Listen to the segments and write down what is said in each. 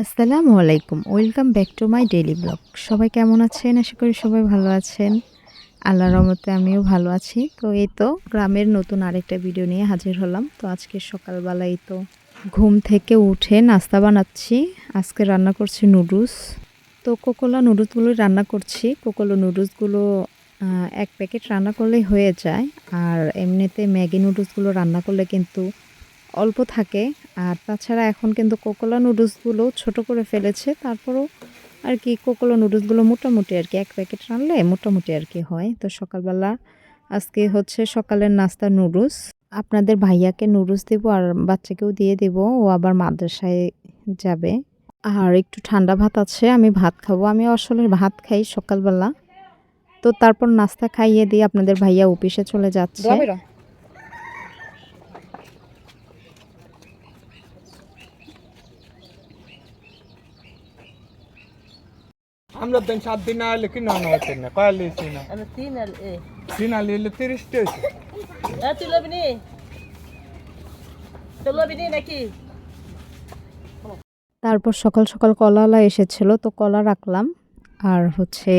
আসসালামু আলাইকুম। Welcome back to my daily vlog সবাই কেমন আছেন? আশা করি সবাই ভালো আছেন। আল্লাহ রহমতে আমিও ভালো আছি। তো এই তো গ্রামের নতুন আরেকটা ভিডিও নিয়ে হাজির হলাম। তো আজকে সকালবেলা এই তো ঘুম থেকে উঠে নাস্তা বানাচ্ছি। আজকে রান্না করছি নুডলস। তো কোকোলা নুডলসগুলো রান্না করছি। কোকোলো নুডলসগুলো এক প্যাকেট রান্না করলেই হয়ে যায়। আর এমনিতে ম্যাগি নুডলসগুলো রান্না করলে কিন্তু অল্প থাকে। আর তাছাড়া এখন কিন্তু কোকোলা নুডলসগুলো ছোট করে ফেলেছে। তারপরও আর কি কোকোলা নুডলসগুলো মোটামুটি আর কি, এক প্যাকেট রানলে মোটামুটি আর কি হয়। তো সকালবেলা আজকে হচ্ছে সকালের নাস্তা নুডলস। আপনাদের ভাইয়াকে নুডলস দেবো আর বাচ্চাকেও দিয়ে দেবো। ও আবার মাদ্রাসায় যাবে। আর একটু ঠান্ডা ভাত আছে, আমি ভাত খাব। আমি আসলে ভাত খাই সকালবেলা। তো তারপর নাস্তা খাইয়ে দিয়ে আপনাদের ভাইয়া অফিসে চলে যাচ্ছে। हम लोग दिन सात दिन आए না না ना না कह ली না? আমি তিন अल এ। सीना ले ले तेरी स्टेज ए तू लो बिनी तू लो बिनी ना की তারপর সকাল সকাল কলালা এসেছিল তো কলা রাখলাম। আর হচ্ছে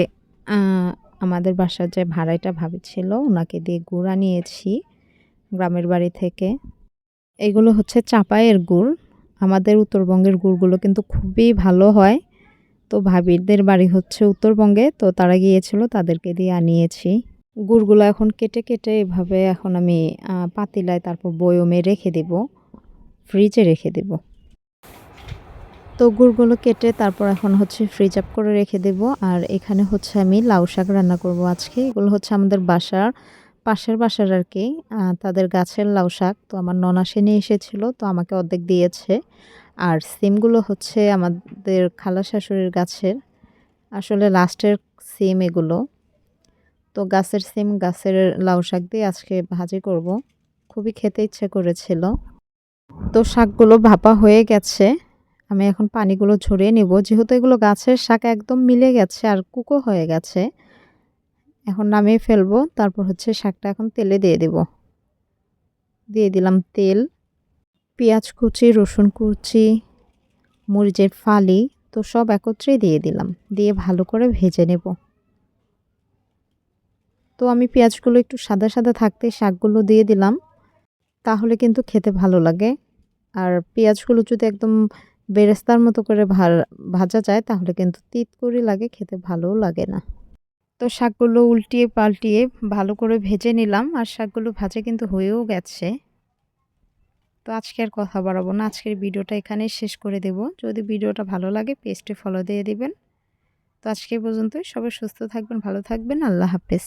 আমাদের বাসার যে ভাড়াইটা ভাবিছিল ওনাকে দিয়ে গুড় আনিয়েছি গ্রামের বাড়ি থেকে। এগুলো হচ্ছে চাপায়ের গুড়। আমাদের উত্তরবঙ্গের গুড়গুলো কিন্তু খুবই ভালো হয়। তো ভাবিদের বাড়ি হচ্ছে উত্তরবঙ্গে, তো তারা গিয়েছিল, তাদেরকে দিয়ে আনিয়েছি। গুড়গুলো এখন কেটে কেটে এভাবে এখন আমি পাতিলায় তারপর বয়মে রেখে দেব, ফ্রিজে রেখে দেবো। তো গুড়গুলো কেটে তারপর এখন হচ্ছে ফ্রিজ আপ করে রেখে দেব, আর এখানে হচ্ছে আমি লাউ শাক রান্না করব আজকে। এগুলো হচ্ছে আমাদের বাসার পাশের বাসার আর কি তাদের গাছের লাউ শাক। তো আমার ননাসে নিয়ে এসেছিল, তো আমাকে অর্ধেক দিয়েছে। আর সিমগুলো হচ্ছে আমাদের খালা শাশুড়ির গাছের। আসলে লাস্টের সিম এগুলো। তো গাছের সিম, গাছের লাউ শাক দিয়ে আজকে ভাজি করব। খুবই খেতে ইচ্ছে করেছিল। তো শাকগুলো ভাপা হয়ে গেছে। আমি এখন পানিগুলো ঝরিয়ে নিব। যেহেতু এগুলো গাছের শাক একদম মিলে গেছে আর কুকো হয়ে গেছে। এখন নামিয়ে ফেলব, তারপর হচ্ছে শাকটা এখন তেলে দিয়ে দেব। দিয়ে দিলাম তেল, পেঁয়াজ কুচি, রসুন কুচি, মরিচের ফালি, তো সব একত্রে দিয়ে দিলাম, দিয়ে ভালো করে ভেজে নেব। তো আমি পেঁয়াজগুলো একটু সাদা সাদা থাকতে শাকগুলো দিয়ে দিলাম, তাহলে কিন্তু খেতে ভালো লাগে। আর পেঁয়াজগুলো যদি একদম বেরেস্তার মতো করে ভাজা যায়, তাহলে কিন্তু তিত করে লাগে, খেতে ভালোও লাগে না। তো শাকগুলো উল্টিয়ে পাল্টিয়ে ভালো করে ভেজে নিলাম আর শাকগুলো ভাজে কিন্তু হয়েও গেছে। তো আজকে আর কথা বাড়াবো না, আজকের ভিডিওটা এখানেই শেষ করে দেব। যদি ভিডিওটা ভালো লাগে, পেজটি ফলো দিয়ে দিবেন। তো আজকে পর্যন্তই, সবাই সুস্থ থাকবেন, ভালো থাকবেন, আল্লাহ হাফেজ।